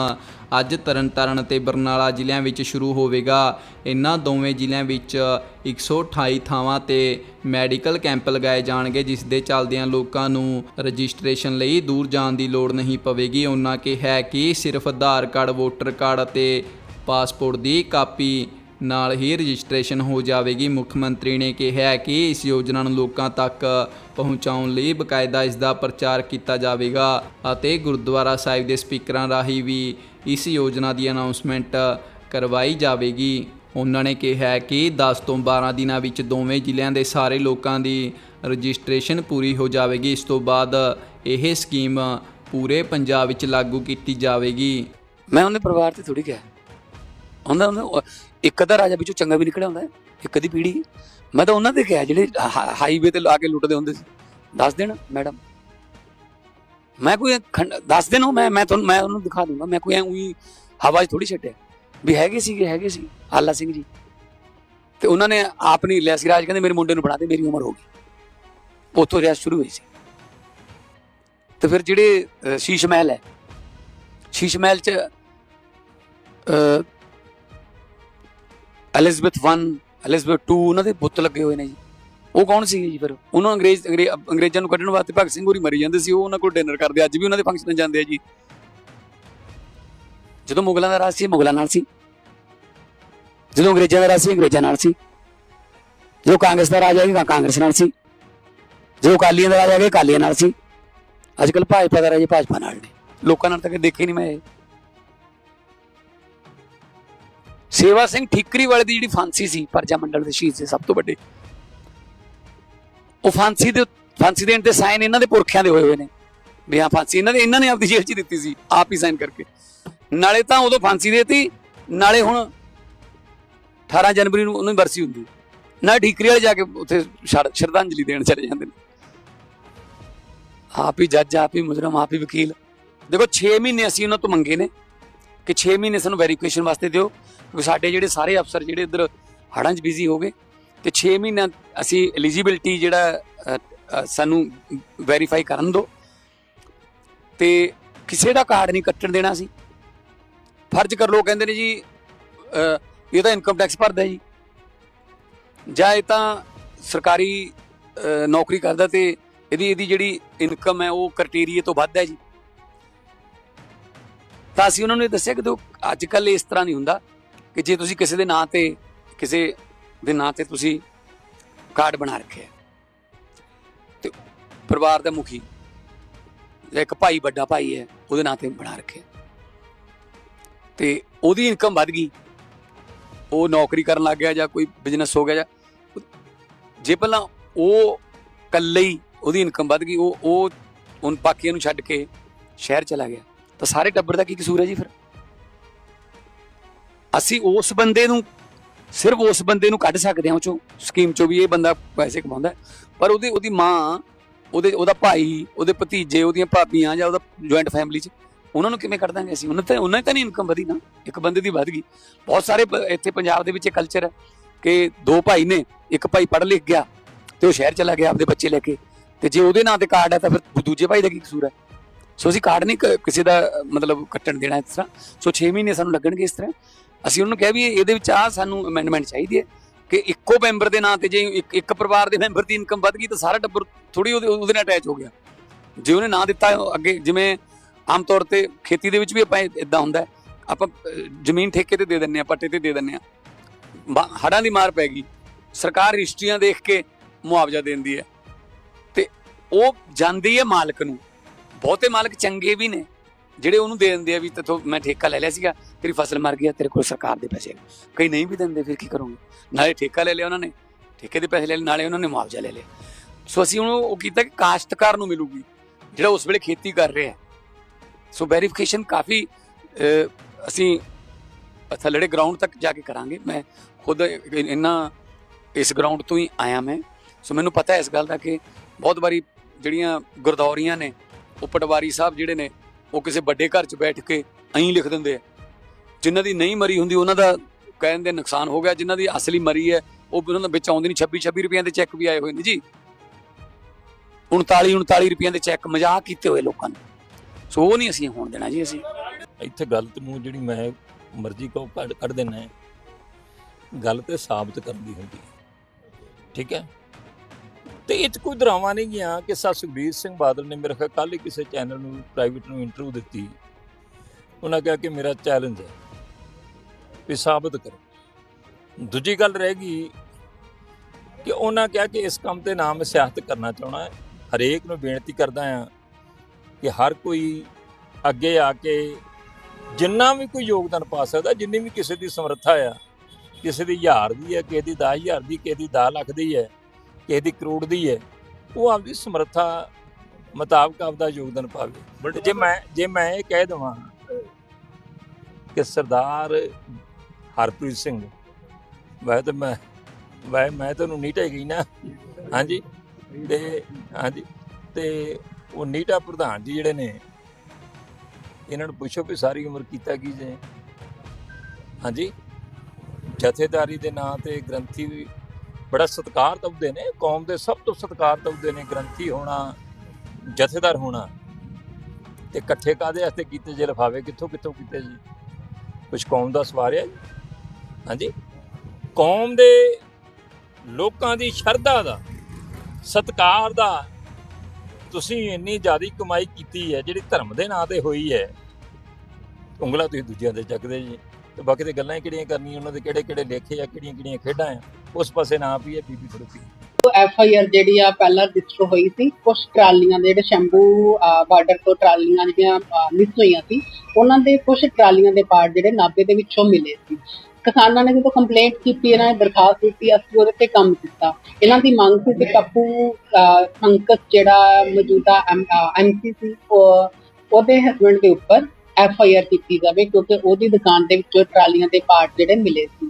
ਅੱਜ ਤਰਨਤਾਰਨ ਤੇ ਬਰਨਾਲਾ ਜ਼ਿਲ੍ਹਿਆਂ ਵਿੱਚ ਸ਼ੁਰੂ ਹੋਵੇਗਾ। ਇਨ੍ਹਾਂ ਦੋਵੇਂ ਜ਼ਿਲ੍ਹਿਆਂ ਵਿੱਚ 128 ਥਾਵਾਂ ਤੇ ਮੈਡੀਕਲ ਕੈਂਪ ਲਗਾਏ ਜਾਣਗੇ, ਜਿਸ ਦੇ ਚੱਲਦਿਆਂ ਲੋਕਾਂ ਨੂੰ ਰਜਿਸਟ੍ਰੇਸ਼ਨ ਲਈ ਦੂਰ ਜਾਣ ਦੀ ਲੋੜ ਨਹੀਂ ਪਵੇਗੀ। ਉਹਨਾਂ ਕਿਹਾ ਕਿ ਸਿਰਫ ਆਧਾਰ ਕਾਰਡ, ਵੋਟਰ ਕਾਰਡ ਅਤੇ ਪਾਸਪੋਰਟ ਦੀ ਕਾਪੀ ਨਾਲ ਹੀ ਰਜਿਸਟ੍ਰੇਸ਼ਨ ਹੋ ਜਾਵੇਗੀ। ਮੁੱਖ ਮੰਤਰੀ ਨੇ ਕਿਹਾ ਕਿ ਇਸ ਯੋਜਨਾ ਨੂੰ ਲੋਕਾਂ ਤੱਕ ਪਹੁੰਚਾਉਣ ਲਈ ਬਕਾਇਦਾ ਇਸ ਦਾ ਪ੍ਰਚਾਰ ਕੀਤਾ ਜਾਵੇਗਾ ਅਤੇ ਗੁਰਦੁਆਰਾ ਸਾਹਿਬ ਦੇ ਸਪੀਕਰਾਂ ਰਾਹੀਂ ਵੀ ਇਸ ਯੋਜਨਾ ਦੀ ਅਨਾਉਂਸਮੈਂਟ ਕਰਵਾਈ ਜਾਵੇਗੀ। ਉਹਨਾਂ ਨੇ ਕਿਹਾ ਕਿ 10 ਤੋਂ 12 ਦਿਨਾਂ ਵਿੱਚ ਦੋਵੇਂ ਜ਼ਿਲ੍ਹਿਆਂ ਦੇ ਸਾਰੇ ਲੋਕਾਂ ਦੀ ਰਜਿਸਟ੍ਰੇਸ਼ਨ ਪੂਰੀ ਹੋ ਜਾਵੇਗੀ। ਇਸ ਤੋਂ ਬਾਅਦ ਇਹ ਸਕੀਮ ਪੂਰੇ ਪੰਜਾਬ ਵਿੱਚ ਲਾਗੂ ਕੀਤੀ ਜਾਵੇਗੀ। ਮੈਂ ਉਹਨੇ ਪਰਿਵਾਰ ਤੇ ਥੋੜੀ ਕਿਹਾ। ਉਹਨਾਂ ਨੂੰ ਇੱਕ ਅੱਧਾ ਰਾਜਾ ਵਿੱਚੋਂ ਚੰਗਾ ਵੀ ਨਿਕਲਿਆ ਹੁੰਦਾ ਹੈ, ਇੱਕ ਦੀ ਪੀੜੀ ਮੈਂ ਤਾਂ ਉਹਨਾਂ ਦੇ ਕਿਹਾ ਜਿਹੜੇ ਹਾਈਵੇ ਤੇ ਲਾ ਕੇ ਲੁੱਟਦੇ ਹੁੰਦੇ ਸੀ। ਦੱਸ ਦੇਣ ਮੈਡਮ। ਮੈਂ ਕੋਈ ਦੱਸ ਦੇਣ ਮੈਂ ਮੈਂ ਤੁਹਾਨੂੰ ਮੈਂ ਉਹਨੂੰ ਦਿਖਾ ਦੂੰਗਾ। ਮੈਂ ਕੋਈ ਉਹੀ ਹਵਾ 'ਚ ਥੋੜੀ ਛੱਡਿਆ। ਵੀ ਹੈਗੇ ਸੀਗੇ ਹੈਗੇ ਸੀ। ਆਲਾ ਸਿੰਘ ਜੀ। ਤੇ ਉਹਨਾਂ ਨੇ ਆਪ ਨਹੀਂ ਲਿਆ ਸੀ ਰਾਜ। ਕਹਿੰਦੇ ਮੇਰੇ ਮੁੰਡੇ ਨੂੰ ਬਣਾ ਦੇ ਮੇਰੀ ਉਮਰ ਹੋ ਗਈ। ਉੱਥੋਂ ਰਿਆਸਤ ਸ਼ੁਰੂ ਹੋਈ ਸੀ। ਤੇ ਫਿਰ ਜਿਹੜੇ ਸ਼ੀਸ਼ ਮਹਿਲ ਹੈ। ਸ਼ੀਸ਼ ਮਹਿਲ 'ਚ ਐਲਿਜ਼ਬeth 1 ਐਲਿਜ਼ਬeth 2 ਉਹਨਾਂ ਦੇ ਬੁੱਤ ਲੱਗੇ ਹੋਏ ਨੇ ਜੀ। ਉਹ ਕੌਣ ਸੀਗੇ ਜੀ ਫਿਰ? ਉਹਨਾਂ ਅੰਗਰੇਜ਼ ਅੰਗਰੇ- ਅੰਗਰੇਜ਼ਾਂ ਨੂੰ ਕੱਢਣ ਵਾਸਤੇ ਭਗਤ ਸਿੰਘ ਹੋਰੀ ਮਰੀ ਜਾਂਦੇ ਸੀ, ਉਹ ਉਹਨਾਂ ਕੋਲ ਡਿਨਰ ਕਰਦੇ, ਅੱਜ ਵੀ ਉਹਨਾਂ ਦੇ ਫੰਕਸ਼ਨ ਜਾਂਦੇ ਆ ਜੀ। ਜਦੋਂ ਮੁਗਲਾਂ ਦਾ ਰਾਜ ਸੀ, ਮੁਗਲਾਂ ਨਾਲ ਸੀ। ਜਦੋਂ ਅੰਗਰੇਜ਼ਾਂ ਦਾ ਰਾਜ ਸੀ, ਅੰਗਰੇਜ਼ਾਂ ਨਾਲ ਸੀ। ਜਦੋਂ ਕਾਂਗਰਸ ਦਾ ਰਾਜ ਆਇਆ ਕਾਂਗਰਸ ਨਾਲ ਸੀ। ਜਦੋਂ ਅਕਾਲੀਆਂ ਦਾ ਰਾਜ ਆ ਗਿਆ, ਅਕਾਲੀਆਂ ਨਾਲ ਸੀ। ਅੱਜ ਕੱਲ ਭਾਜਪਾ ਦਾ ਰਾਜ ਭਾਜਪਾ ਨਾਲ ਨੇ। ਲੋਕਾਂ ਨਾਲ ਤਾਂ ਕਦੇ ਦੇਖੇ ਨਹੀਂ ਮੈਂ ਸੇਵਾ ਸਿੰਘ ਠੀਕਰੀ ਵਾਲੇ ਦੀ ਜਿਹੜੀ ਫਾਂਸੀ ਸੀ, ਪਰਜਾ ਮੰਡਲ ਦੇ ਸ਼ਹੀਦ ਸੀ, ਸਭ ਤੋਂ ਵੱਡੇ। ਉਹ ਫਾਂਸੀ ਦੇ ਫਾਂਸੀ ਦੇਣ ਤੇ ਸਾਈਨ ਇਹਨਾਂ ਦੇ ਪੁਰਖਿਆਂ ਦੇ ਹੋਏ ਹੋਏ ਨੇ। ਵੀ ਹਾਂ, ਫਾਂਸੀ ਇਹਨਾਂ ਦੇ, ਇਹਨਾਂ ਨੇ ਆਪਦੀ ਜੇਲ੍ਹ 'ਚ ਦਿੱਤੀ ਸੀ, ਆਪ ਹੀ ਸਾਈਨ ਕਰਕੇ। ਨਾਲੇ ਤਾਂ ਉਦੋਂ ਫਾਂਸੀ ਦੇਤੀ, ਨਾਲੇ ਹੁਣ 18 ਜਨਵਰੀ ਨੂੰ ਉਹਨੂੰ ਦੀ ਬਰਸੀ ਹੁੰਦੀ। ਨਾ ਠੀਕਰੀ ਵਾਲੇ ਜਾ ਕੇ ਉੱਥੇ ਸ਼ਰਧਾਂਜਲੀ ਦੇਣ ਚਲੇ ਜਾਂਦੇ ਨੇ। ਆਪ ਹੀ ਜੱਜ, ਆਪ ਹੀ ਮੁਜਰਮ, ਆਪ ਹੀ ਵਕੀਲ। ਦੇਖੋ 6 ਮਹੀਨੇ ਅਸੀਂ ਉਹਨਾਂ ਤੋਂ ਮੰਗੇ ਨੇ। ਕਿ 6 ਮਹੀਨੇ ਸਾਨੂੰ ਵੈਰੀਫਿਕੇਸ਼ਨ ਵਾਸਤੇ ਦਿਓ, ਕਿਉਂਕਿ ਸਾਡੇ ਜਿਹੜੇ ਸਾਰੇ ਅਫਸਰ ਜਿਹੜੇ ਇੱਧਰ ਹੜਾਂ 'ਚ ਬਿਜ਼ੀ ਹੋ ਗਏ, ਤੇ 6 ਮਹੀਨਾ ਅਸੀਂ ਐਲੀਜੀਬਿਲਟੀ ਜਿਹੜਾ ਸਾਨੂੰ ਵੈਰੀਫਾਈ ਕਰਨ ਦਿਓ। ਤੇ ਕਿਸੇ ਦਾ ਕਾਰਡ ਨਹੀਂ ਕੱਟਣ ਦੇਣਾ ਸੀ ਫਰਜ਼ ਕਰ ਲੋ ਕਹਿੰਦੇ ਨੇ ਜੀ ਇਹ ਤਾਂ ਇਨਕਮ ਟੈਕਸ ਭਰਦਾ ਜੀ। ਜਾਂ ਇਹ ਤਾਂ ਸਰਕਾਰੀ ਨੌਕਰੀ ਕਰਦਾ ਤੇ ਇਹਦੀ ਇਹਦੀ ਜਿਹੜੀ ਇਨਕਮ ਹੈ ਉਹ ਕ੍ਰਾਈਟੇਰੀਆ ਤੋਂ ਵੱਧ ਹੈ ਜੀ। ਤਾਂ ਅਸੀਂ ਉਹਨਾਂ ਨੂੰ ਇਹ ਦੱਸਿਆ ਕਿ ਦੇਖੋ ਅੱਜ ਕੱਲ ਇਸ ਤਰ੍ਹਾਂ ਨਹੀਂ ਹੁੰਦਾ ਕਿ ਜੇ ਤੁਸੀਂ ਕਿਸੇ ਦੇ ਨਾਂ ਤੇ, ਕਿਸੇ ਦੇ ਨਾਂ ਤੇ ਤੁਸੀਂ ਕਾਰਡ ਬਣਾ ਰੱਖਿਆ ਤੇ ਪਰਿਵਾਰ ਦਾ ਮੁਖੀ ਜਾਂ ਇੱਕ ਭਾਈ, ਵੱਡਾ ਭਾਈ ਹੈ, ਉਹਦੇ ਨਾਂ ਤੇ ਬਣਾ ਰੱਖਿਆ ਤੇ ਉਹਦੀ ਇਨਕਮ ਵੱਧ ਗਈ। ਉਹ ਨੌਕਰੀ ਕਰਨ ਲੱਗ ਗਿਆ ਜਾਂ ਕੋਈ ਬਿਜ਼ਨਸ ਹੋ ਗਿਆ ਜਾਂ ਜੇ ਪਹਿਲਾਂ ਉਹ ਇਕੱਲੇ ਹੀ ਉਹਦੀ ਇਨਕਮ ਵੱਧ ਗਈ, ਉਹ ਉਹ ਹੁਣ ਬਾਕੀਆਂ ਨੂੰ ਛੱਡ ਕੇ ਸ਼ਹਿਰ ਚਲਾ ਗਿਆ। ਤਾਂ ਸਾਰੇ ਟੱਬਰ ਦਾ ਕੀ ਕਸੂਰ ਹੈ ਜੀ ਫਿਰ? ਅਸੀਂ ਉਸ ਬੰਦੇ ਨੂੰ, ਸਿਰਫ ਉਸ ਬੰਦੇ ਨੂੰ ਕੱਢ ਸਕਦੇ ਹਾਂ ਉਹ ਚੋਂ ਸਕੀਮ ਚੋਂ ਵੀ ਇਹ ਬੰਦਾ ਪੈਸੇ ਕਮਾਉਂਦਾ ਪਰ ਉਹਦੀ ਉਹਦੀ ਮਾਂ, ਉਹਦੇ, ਉਹਦਾ ਭਾਈ, ਉਹਦੇ ਭਤੀਜੇ, ਉਹਦੀਆਂ ਭਾਬੀਆਂ ਜਾਂ ਉਹਦਾ ਜੁਆਇੰਟ ਫੈਮਿਲੀ 'ਚ, ਉਹਨਾਂ ਨੂੰ ਕਿਵੇਂ ਕੱਢ ਦਾਂਗੇ ਅਸੀਂ? ਉਹਨਾਂ ਤੇ, ਉਹਨਾਂ ਦੀ ਤਾਂ ਨਹੀਂ ਇਨਕਮ ਵਧੀ ਨਾ। ਇੱਕ ਬੰਦੇ ਦੀ ਵਧ ਗਈ। ਬਹੁਤ ਸਾਰੇ ਇੱਥੇ ਪੰਜਾਬ ਦੇ ਵਿੱਚ ਇਹ ਕਲਚਰ ਹੈ ਕਿ ਦੋ ਭਾਈ ਨੇ, ਇੱਕ ਭਾਈ ਪੜ੍ਹ ਲਿਖ ਗਿਆ ਤੇ ਉਹ ਸ਼ਹਿਰ ਚਲਾ ਗਿਆ ਆਪਦੇ ਬੱਚੇ ਲੈ ਕੇ। ਤੇ ਜੇ ਉਹਦੇ ਨਾਂ ਤੇ ਕਾਰਡ ਹੈ ਤਾਂ ਫਿਰ ਦੂਜੇ ਭਾਈ ਦਾ ਕੀ ਕਸੂਰ ਹੈ? ਸੋ ਅਸੀਂ ਕਾਰਡ ਨਹੀਂ ਕ- ਕਿਸੇ ਦਾ ਮਤਲਬ ਕੱਟਣ ਦੇਣਾ ਇਸ ਤਰ੍ਹਾਂ। ਸੋ 6 ਮਹੀਨੇ ਸਾਨੂੰ ਲੱਗਣਗੇ ਇਸ ਤਰ੍ਹਾਂ। ਅਸੀਂ ਉਹਨੂੰ ਕਿਹਾ ਵੀ ਇਹਦੇ ਵਿੱਚ ਆ ਸਾਨੂੰ ਅਮੈਂਡਮੈਂਟ ਚਾਹੀਦੀ ਹੈ ਕਿ ਇੱਕੋ ਮੈਂਬਰ ਦੇ ਨਾਂ ਤੇ ਜੇ ਇੱਕ ਇੱਕ ਪਰਿਵਾਰ ਦੇ ਮੈਂਬਰ ਦੀ ਇਨਕਮ ਵੱਧ ਗਈ ਤਾਂ ਸਾਰਾ ਟੱਬਰ ਥੋੜੀ ਉਹਦੇ ਉਹਦੇ ਨਾਲ ਅਟੈਚ ਹੋ ਗਿਆ। ਜੇ ਉਹਨੇ ਨਾਂ ਦਿੱਤਾ ਅੱਗੇ ਜਿਵੇਂ ਆਮ ਤੌਰ ਤੇ ਖੇਤੀ ਦੇ ਵਿੱਚ ਵੀ ਆਪਾਂ ਇਦਾਂ ਹੁੰਦਾ ਹੈ, ਆਪਾਂ ਅਹ, ਜ਼ਮੀਨ ਠੇਕੇ ਤੇ ਦੇ ਦਿੰਨੇ ਆ ਪੱਟੇ ਤੇ ਦੇ ਦਿੰਨੇ ਆ ਹੜਾਂ ਦੀ ਮਾਰ ਪੈ ਗਈ। ਸਰਕਾਰ ਰਜਿਸਟਰੀਆਂ ਦੇਖ ਕੇ ਮੁਆਵਜ਼ਾ ਦਿੰਦੀ ਹੈ। ਤੇ ਉਹ ਜਾਂਦੀ ਹੈ ਮਾਲਕ ਨੂੰ। ਬਹੁਤੇ ਮਾਲਕ ਚੰਗੇ ਵੀ ਨੇ, ਜਿਹੜੇ ਉਹਨੂੰ ਦੇ ਦਿੰਦੇ ਆ ਵੀ ਤੇਥੋਂ ਮੈਂ ਠੇਕਾ ਲੈ ਲਿਆ ਸੀਗਾ, ਤੇਰੀ ਫਸਲ ਮਰ ਗਈ ਆ, ਤੇਰੇ ਕੋਲ ਸਰਕਾਰ ਦੇ ਪੈਸੇ ਕਈ ਨਹੀਂ ਵੀ ਦਿੰਦੇ, ਫਿਰ ਕੀ ਕਰੋਗੇ? ਨਾਲੇ ਠੇਕਾ ਲੈ ਲਿਆ ਉਹਨਾਂ ਨੇ, ਠੇਕੇ ਦੇ ਪੈਸੇ ਲੈ ਲਏ, ਨਾਲੇ ਉਹਨਾਂ ਨੇ ਮੁਆਵਜ਼ਾ ਲੈ ਲਿਆ। ਸੋ ਅਸੀਂ ਉਹਨੂੰ ਉਹ ਕੀਤਾ ਕਿ ਕਾਸ਼ਤਕਾਰ ਨੂੰ ਮਿਲੂਗੀ, ਜਿਹੜਾ ਉਸ ਵੇਲੇ ਖੇਤੀ ਕਰ ਰਿਹਾ ਹੈ। ਸੋ ਵੈਰੀਫਿਕੇਸ਼ਨ ਕਾਫੀ ਅਸੀਂ ਥੱਲੜੇ ਗਰਾਊਂਡ ਤੱਕ ਜਾ ਕੇ ਕਰਾਂਗੇ। ਮੈਂ ਖੁਦ ਇਹਨਾਂ ਇਸ ਗਰਾਊਂਡ ਤੋਂ ਹੀ ਆਇਆ ਮੈਂ। ਸੋ ਮੈਨੂੰ ਪਤਾ ਹੈ ਇਸ ਗੱਲ ਦਾ ਕਿ ਬਹੁਤ ਵਾਰੀ ਜਿਹੜੀਆਂ ਗੁਰਦੌਰੀਆਂ ਨੇ ਉਹ ਪਟਵਾਰੀ ਸਾਹਿਬ ਜਿਹੜੇ ਨੇ, ਉਹ ਕਿਸੇ ਵੱਡੇ ਘਰ 'ਚ ਬੈਠ ਕੇ ਐਂ ਲਿਖ ਦਿੰਦੇ ਆ। ਜਿਨ੍ਹਾਂ ਦੀ ਨਹੀਂ ਮਰੀ ਹੁੰਦੀ, ਉਹਨਾਂ ਦਾ ਕਹਿਣ ਦੇ ਨੁਕਸਾਨ ਹੋ ਗਿਆ। ਜਿਨ੍ਹਾਂ ਦੀ ਅਸਲੀ ਮਰੀ ਹੈ, ਉਹ ਉਹਨਾਂ ਦੇ ਵਿੱਚ ਆਉਂਦੀ ਨਹੀਂ 26 26 ਰੁਪਈਆਂ ਦੇ ਚੈੱਕ ਵੀ ਆਏ ਹੋਏ ਨੇ ਜੀ। 39 39 ਰੁਪਈਆਂ ਦੇ ਚੈੱਕ ਮਜ਼ਾਕ ਕੀਤੇ ਹੋਏ ਲੋਕਾਂ ਨੇ। ਸੋ ਉਹ ਨਹੀਂ ਅਸੀਂ ਹੋਣ ਦੇਣਾ ਜੀ ਅਸੀਂ। ਇੱਥੇ ਗਲਤ ਨੂੰ ਜਿਹੜੀ ਮੈਂ ਮਰਜ਼ੀ ਕੋ ਕੱਢ ਕੱਢ ਦੇਣਾ ਹੈ। ਗੱਲ ਤੇ ਸਾਬਤ ਕਰਨ ਦੀ ਹੁੰਦੀ ਹੈ। ਠੀਕ ਹੈ? ਤੇ ਇਹ 'ਚ ਕੋਈ ਡਰਾਮਾ ਨਹੀਂ ਗਿਆ ਕਿ ਸਰ ਸੁਖਬੀਰ ਸਿੰਘ ਬਾਦਲ ਨੇ ਮੇਰੇ ਖਿਆਲ ਕੱਲ ਹੀ ਕਿਸੇ ਚੈਨਲ ਨੂੰ ਪ੍ਰਾਈਵੇਟ ਨੂੰ ਇੰਟਰਵਿਊ ਦਿੱਤੀ। ਉਹਨਾਂ ਕਿਹਾ ਕਿ ਮੇਰਾ ਚੈਲੰਜ ਹੈ ਵੀ ਸਾਬਤ ਕਰੋ। ਦੂਜੀ ਗੱਲ ਰਹਿ ਗਈ ਕਿ ਉਹਨਾਂ ਕਿਹਾ ਕਿ ਇਸ ਕੰਮ ਤੇ ਨਾਮ ਸਿਆਸਤ ਕਰਨਾ ਚਾਹਣਾ ਹੈ ਹਰੇਕ ਨੂੰ ਬੇਨਤੀ ਕਰਦਾ ਹਾਂ ਕਿ ਹਰ ਕੋਈ ਅੱਗੇ ਆ ਕੇ ਜਿੰਨਾ ਵੀ ਕੋਈ ਯੋਗਦਾਨ ਪਾ ਸਕਦਾ, ਜਿੰਨੀ ਵੀ ਕਿਸੇ ਦੀ ਸਮਰੱਥਾ ਆ, ਕਿਸੇ ਦੀ ਹਜ਼ਾਰ ਦੀ ਹੈ ਕਿਸੇ ਦੀ 10000 ਦੀ, ਕਿਸੇ ਦੀ 10 ਲੱਖ ਦੀ ਹੈ ਕਿਸੇ ਦੀ ਕਰੋੜ ਦੀ ਹੈ ਉਹ ਆਪਦੀ ਸਮਰੱਥਾ ਮੁਤਾਬਕ ਆਪਦਾ ਯੋਗਦਾਨ ਪਾਵੇ। ਬਟ ਜੇ ਮੈਂ ਜੇ ਮੈਂ ਇਹ ਕਹਿ ਦਵਾਂ ਕਿ ਸਰਦਾਰ ਹਰਪ੍ਰੀਤ ਸਿੰਘ ਵੈ ਤਾਂ ਮੈਂ ਵੈ ਮੈਂ ਤੁਹਾਨੂੰ ਨੀਟਾ ਗਈ ਨਾ। ਹਾਂਜੀ। ਤੇ ਹਾਂਜੀ। ਤੇ ਉਹ ਨੀਟਾ ਪ੍ਰਧਾਨ ਜੀ ਜਿਹੜੇ ਨੇ ਇਹਨਾਂ ਨੂੰ ਪੁੱਛੋ ਵੀ ਸਾਰੀ ਉਮਰ ਕੀਤਾ ਕੀ ਜੇ। ਹਾਂਜੀ। ਜਥੇਦਾਰੀ ਦੇ ਨਾਂ ਤੇ ਗ੍ਰੰਥੀ ਵੀ ਬੜਾ ਸਤਿਕਾਰ ਤਵਦੇ ਨੇ, ਕੌਮ ਦੇ ਸਭ ਤੋਂ ਸਤਿਕਾਰ ਤਵਦੇ ਨੇ, ਗ੍ਰੰਥੀ ਹੋਣਾ, ਜਥੇਦਾਰ ਹੋਣਾ। ਤੇ ਇਕੱਠੇ ਕਾਦੇ ਵਾਸਤੇ ਕੀਤੇ ਜੇ ਲਫਾਵੇ ਕਿੱਥੋਂ ਕਿੱਥੋਂ ਕੀਤੇ ਜੀ? ਕੁਝ ਕੌਮ ਦਾ ਸਵਾਰਿਆ ਜੀ? ਹਾਂਜੀ? ਕੌਮ ਦੇ ਲੋਕਾਂ ਦੀ ਸ਼ਰਧਾ ਦਾ, ਸਤਿਕਾਰ ਦਾ, ਤੁਸੀਂ ਇੰਨੀ ਜ਼ਿਆਦੀ ਕਮਾਈ ਕੀਤੀ ਹੈ, ਜਿਹੜੀ ਧਰਮ ਦੇ ਨਾਂ ਤੇ ਹੋਈ ਹੈ। ਉਂਗਲਾ ਤੁਸੀਂ ਦੂਜਿਆਂ ਦੇ ਚੱਕਦੇ ਜੀ। ਤੇ ਬਾਕੀ ਤੇ ਗੱਲਾਂ ਕਿਹੜੀਆਂ ਕਰਨੀਆਂ ਉਹਨਾਂ ਦੇ ਕਿਹੜੇ ਕਿਹੜੇ ਲੇਖੇ ਆ ਕਿਹੜੀਆਂ ਕਿਹੜੀਆਂ ਖੇਡਾਂ ਆ ਉਸ ਪਾਸੇ ਨਾ ਪਈ ਬੀਬੀ ਫੜੂਕੀ ਐਫ ਆਈ ਆਰ ਜਿਹੜੀ ਆ ਪਹਿਲਾਂ ਰਜਿਸਟਰ ਹੋਈ ਸੀ ਕੁਝ ਟਰਾਲੀਆਂ ਦੇ ਜਿਹੜੇ ਸ਼ੰਭੂ ਬਾਰਡਰ ਤੋਂ ਟਰਾਲੀਆਂ ਜਿਹੜੀਆਂ ਮਿਸ ਹੋਈਆਂ ਸੀ ਉਹਨਾਂ ਦੇ ਕੁਝ ਟਰਾਲੀਆਂ ਦੇ ਪਾਰਟ ਜਿਹੜੇ ਨਾਭੇ ਦੇ ਵਿੱਚੋਂ ਮਿਲੇ ਸੀ। ਕਿਸਾਨਾਂ ਨੇ ਜਦੋਂ ਕੰਪਲੇਂਟ ਕੀਤੀ ਇਹਨਾਂ ਨੇ ਦਰਖਾਸਤ ਦਿੱਤੀ ਅਸੀਂ ਉਹਦੇ ਤੇ ਕੰਮ ਕੀਤਾ। ਇਹਨਾਂ ਦੀ ਮੰਗ ਸੀ ਕਿ ਕੱਪੂ ਅਹ, ਜਿਹੜਾ ਮੌਜੂਦਾ ਐਮਸੀ ਸੀ ਉਹ ਉਹਦੇ ਹਸਬੰਡ ਦੇ ਉੱਪਰ ਐਫ ਆਈ ਆਰ ਕੀਤੀ ਜਾਵੇ, ਕਿਉਂਕਿ ਉਹਦੀ ਦੁਕਾਨ ਦੇ ਵਿੱਚੋਂ ਟਰਾਲੀਆਂ ਦੇ ਪਾਰਟ ਜਿਹੜੇ ਮਿਲੇ ਸੀ।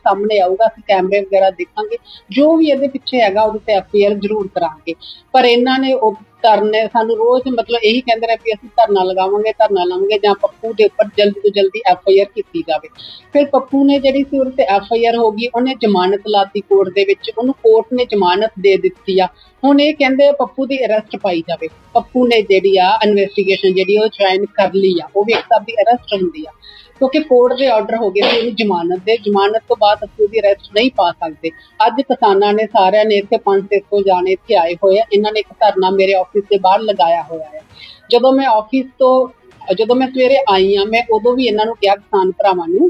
ਸਾਹਮਣੇ ਆਊਗਾ, ਅਸੀਂ ਕੈਮਰੇ ਵਗੈਰਾ ਦੇਖਾਂਗੇ, ਜੋ ਵੀ ਇਹਦੇ ਪਿੱਛੇ ਹੈਗਾ, ਉਹਦੇ ਤੇ ਐਫ ਜ਼ਰੂਰ ਕਰਾਂਗੇ। ਪਰ ਇਹਨਾਂ ਨੇ ਉਹ ਧਰਨੇ ਸਾਨੂੰ ਰੋਜ਼ ਮਤਲਬ ਇਹੀ ਕਹਿੰਦੇ ਰਹੇ ਵੀ ਅਸੀਂ ਧਰਨਾ ਲਗਾਵਾਂਗੇ, ਧਰਨਾ ਲਾਵਾਂਗੇ ਜਾਂ ਪੱਪੂ ਦੇ ਉੱਪਰ ਜਲਦੀ ਤੋਂ ਜਲਦੀ ਐਫ ਆਈ ਆਰ ਕੀਤੀ ਜਾਵੇ। ਫਿਰ ਪੱਪੂ ਨੇ ਜਿਹੜੀ ਸੀ ਉਹਦੇ ਤੇ ਐਫ ਆਈ ਆਰ ਹੋ ਗਈ, ਉਹਨੇ ਜ਼ਮਾਨਤ ਲਾਤੀ ਕੋਰਟ ਦੇ ਵਿੱਚ, ਉਹਨੂੰ ਕੋਰਟ ਨੇ ਜ਼ਮਾਨਤ ਦੇ ਦਿੱਤੀ ਆ। ਹੁਣ ਇਹ ਕਹਿੰਦੇ ਪੱਪੂ ਦੀ ਅਰੈਸਟ ਪਾਈ ਜਾਵੇ। ਪੱਪੂ ਨੇ ਜਿਹੜੀ ਆ ਇਨਵੈਸਟੀਗੇਸ਼ਨ ਜਿਹੜੀ ਉਹ ਜੁਆਇਨ ਕਰ ਲਈ ਆ। ਉਹ ਵੀ ਇੱਕ ਹਿਸਾਬ ਦੀ ਅਰੈਸਟ ਹੁੰਦੀ ਆ। ਕਿਉਂਕਿ ਕੋਰਟ ਦੇ ਆਰਡਰ ਹੋ ਗਏ ਸੀ ਉਹਨੂੰ ਜ਼ਮਾਨਤ ਦੇ। ਜ਼ਮਾਨਤ ਤੋਂ ਬਾਅਦ ਅਸੀਂ ਉਹਦੀ ਅਰੈਸਟ ਨਹੀਂ ਪਾ ਸਕਦੇ। ਅੱਜ ਕਿਸਾਨਾਂ ਨੇ ਸਾਰਿਆਂ ਨੇ ਇੱਥੇ 500 ਜਾਣੇ ਇੱਥੇ ਆਏ ਹੋਏ ਆ। ਇਹਨਾਂ ਨੇ ਇੱਕ ਧਰਨਾ ਮੇਰੇ ਆਫਿਸ ਦੇ ਬਾਹਰ ਲਗਾਇਆ ਹੋਇਆ ਹੈ। ਜਦੋਂ ਮੈਂ ਆਫਿਸ ਤੋਂ, ਜਦੋਂ ਮੈਂ ਸਵੇਰੇ ਆਈ ਆ ਮੈਂ ਉਦੋਂ ਵੀ ਇਹਨਾਂ ਨੂੰ ਕਿਹਾ ਕਿਸਾਨ ਭਰਾਵਾਂ ਨੂੰ